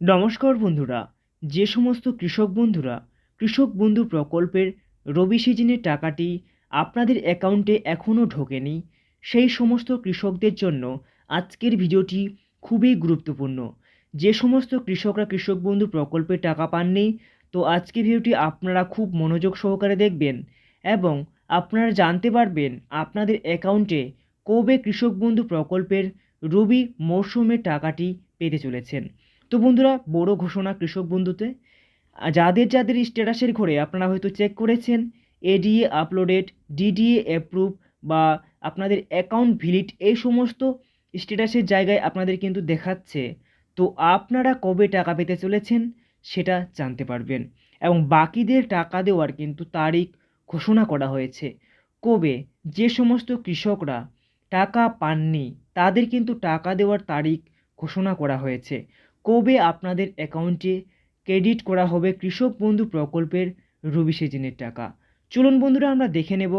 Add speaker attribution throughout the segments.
Speaker 1: নমস্কার বন্ধুরা, যে সমস্ত কৃষক বন্ধুরা, কৃষক বন্ধু প্রকল্পের রবি সিজনের টাকাটি আপনাদের অ্যাকাউন্টে এখনও ঢোকেনি, সেই সমস্ত কৃষকদের জন্য আজকের ভিডিওটি খুবই গুরুত্বপূর্ণ। যে সমস্ত কৃষকরা কৃষক বন্ধু প্রকল্পের টাকা পাননি, তো আজকের ভিডিওটি আপনারা খুব মনোযোগ সহকারে দেখবেন এবং আপনারা জানতে পারবেন আপনাদের অ্যাকাউন্টে কবে কৃষক বন্ধু প্রকল্পের রবি মরশুমের টাকাটি পেতে চলেছেন। তো বন্ধুরা, বড় ঘোষণা কৃষক বন্ধুতে যাদের যাদের স্ট্যাটাসের ঘরে আপনারা হয়তো চেক করেছেন এডিএ আপলোডেড ডিডিএ অ্যাপ্রুভ বা আপনাদের অ্যাকাউন্ট ভিলিট এই সমস্ত স্ট্যাটাসের জায়গায় আপনাদের কিন্তু দেখাচ্ছে। তো আপনারা কবে টাকা পেতে চলেছেন, সেটা জানতে পারবেন। এবং বাকিদের টাকা দেওয়ার কিন্তু তারিখ ঘোষণা করা হয়েছে। কবে? যে সমস্ত কৃষকরা টাকা পাননি, তাদের কিন্তু টাকা দেওয়ার তারিখ ঘোষণা করা হয়েছে। কবে আপনাদের অ্যাকাউন্টে ক্রেডিট করা হবে কৃষক বন্ধু প্রকল্পের রবি সিজনের টাকা? চলুন বন্ধুরা, আমরা দেখে নেব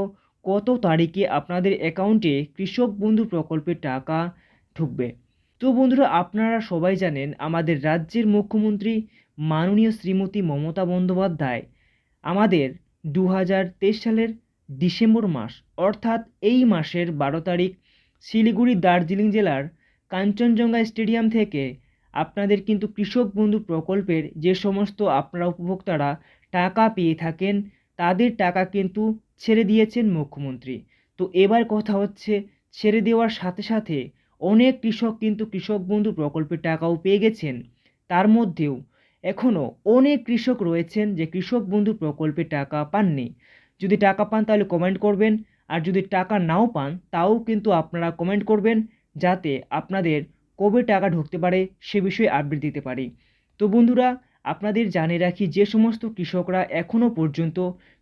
Speaker 1: কত তারিখে আপনাদের অ্যাকাউন্টে কৃষক বন্ধু প্রকল্পের টাকা ঢুকবে। তো বন্ধুরা, আপনারা সবাই জানেন, আমাদের রাজ্যের মুখ্যমন্ত্রী মাননীয় শ্রীমতী মমতা বন্দ্যোপাধ্যায় আমাদের দু হাজার তেইশ সালের ডিসেম্বর মাস, অর্থাৎ এই মাসের বারো তারিখ শিলিগুড়ি দার্জিলিং জেলার কাঞ্চনজঙ্ঘা স্টেডিয়াম থেকে আপনাদের কিন্তু কৃষক বন্ধু প্রকল্পের যে সমস্ত আপনারা উপভোক্তারা টাকা পেয়ে থাকেন, তাদের টাকা কিন্তু ছেড়ে দিয়েছেন মুখ্যমন্ত্রী। তো এবার কথা হচ্ছে, ছেড়ে দেওয়ার সাথে সাথে অনেক কৃষক কিন্তু কৃষক বন্ধু প্রকল্পের টাকাও পেয়ে গেছেন। তার মধ্যেও এখনও অনেক কৃষক রয়েছেন যে কৃষক বন্ধু প্রকল্পের টাকা পাননি। যদি টাকা পান তাহলে কমেন্ট করবেন, আর যদি টাকা নাও পান তাও কিন্তু আপনারা কমেন্ট করবেন, যাতে আপনাদের কবে টাকা ঢুকতে পারে সে বিষয়ে আপডেট দিতে পারি। তো বন্ধুরা, আপনাদের জানিয়ে রাখি যে সমস্ত কৃষকরা এখনও পর্যন্ত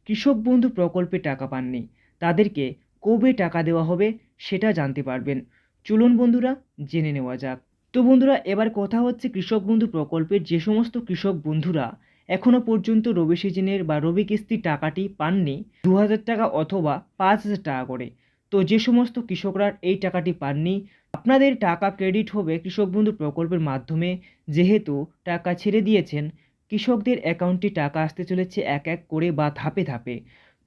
Speaker 1: কৃষক বন্ধু প্রকল্পে টাকা পাননি, তাদেরকে কবে টাকা দেওয়া হবে সেটা জানতে পারবেন। চলুন বন্ধুরা, জেনে নেওয়া যাক। তো বন্ধুরা, এবার কথা হচ্ছে কৃষক বন্ধু প্রকল্পের যে সমস্ত কৃষক বন্ধুরা এখনও পর্যন্ত রবি সিজনের বা রবি কিস্তির টাকাটি পাননি, দু হাজার টাকা অথবা পাঁচ হাজার টাকা করে। তো যে সমস্ত কৃষকরা এই টাকাটি পাননি, আপনাদের টাকা ক্রেডিট হবে কৃষক বন্ধু প্রকল্পের মাধ্যমে। যেহেতু টাকা ছেড়ে দিয়েছেন, কৃষকদের অ্যাকাউন্টে টাকা আসতে চলেছে এক এক করে বা ধাপে ধাপে।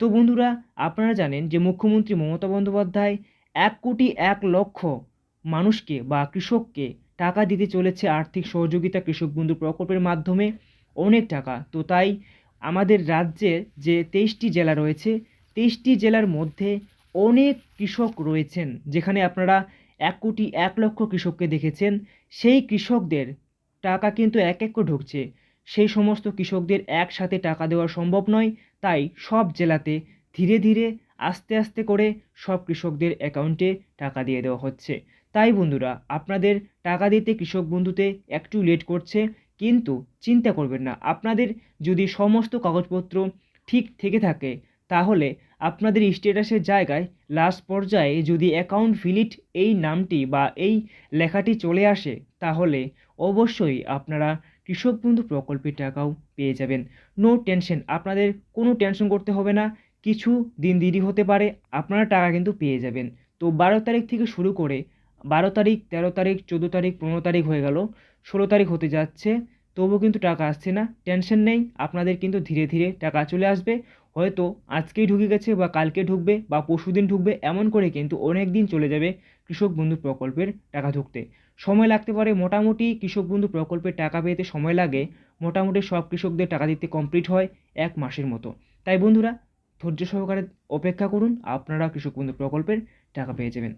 Speaker 1: তো বন্ধুরা, আপনারা জানেন যে মুখ্যমন্ত্রী মমতা বন্দ্যোপাধ্যায় এক কোটি এক লক্ষ মানুষকে বা কৃষককে টাকা দিতে চলেছে আর্থিক সহযোগিতা কৃষক বন্ধু প্রকল্পের মাধ্যমে। অনেক টাকা। তো তাই আমাদের রাজ্যের যে তেইশটি জেলা রয়েছে, তেইশটি জেলার মধ্যে অনেক কৃষক রয়েছেন যেখানে আপনারা এক কোটি এক লক্ষ কৃষককে দেখেছেন। সেই কৃষকদের টাকা কিন্তু এক এক করে ঢুকছে। সেই সমস্ত কৃষকদের একসাথে টাকা দেওয়া সম্ভব নয়। তাই সব জেলাতে ধীরে ধীরে আস্তে আস্তে করে সব কৃষকদের অ্যাকাউন্টে টাকা দিয়ে দেওয়া হচ্ছে। তাই বন্ধুরা, আপনাদের টাকা দিতে কৃষক বন্ধুতে একটু লেট করছে, কিন্তু চিন্তা করবেন না। আপনাদের যদি সমস্ত কাগজপত্র ঠিক থেকে থাকে, তাহলে আপনাদের স্ট্যাটাসের জায়গায় লাস্ট পর্যায়ে যদি অ্যাকাউন্ট ভিলিট এই নামটি বা এই লেখাটি চলে আসে, তাহলে অবশ্যই আপনারা কৃষক বন্ধু প্রকল্পের টাকাও পেয়ে যাবেন। নো টেনশন আপনাদের কোনো টেনশন করতে হবে না। কিছু দিন দেরি হতে পারে, আপনারা টাকা কিন্তু পেয়ে যাবেন। তো বারো তারিখ থেকে শুরু করে বারো তারিখ, তেরো তারিখ, চোদ্দ তারিখ, পনেরো তারিখ হয়ে গেল, ষোলো তারিখ হতে যাচ্ছে। তবুও কিন্তু টাকা আসছে না। টেনশন নেই, আপনাদের কিন্তু ধীরে ধীরে টাকা চলে আসবে। হয়তো আজকেই ঢুকে গেছে বা কালকে ঢুকবে বা পরশুদিন ঢুকবে, এমন করে কিন্তু অনেক দিন চলে যাবে কৃষক বন্ধু প্রকল্পের টাকা ঢুকতে। সময় লাগতে পারে, মোটামুটি কৃষক বন্ধু প্রকল্পের টাকা পেতে সময় লাগে। মোটামুটি সব কৃষকদের টাকা দিতে কমপ্লিট হয় এক মাসের মতো। তাই বন্ধুরা, ধৈর্য সহকারে অপেক্ষা করুন আপনারা কৃষক বন্ধু প্রকল্পের টাকা পেয়ে যাবেন।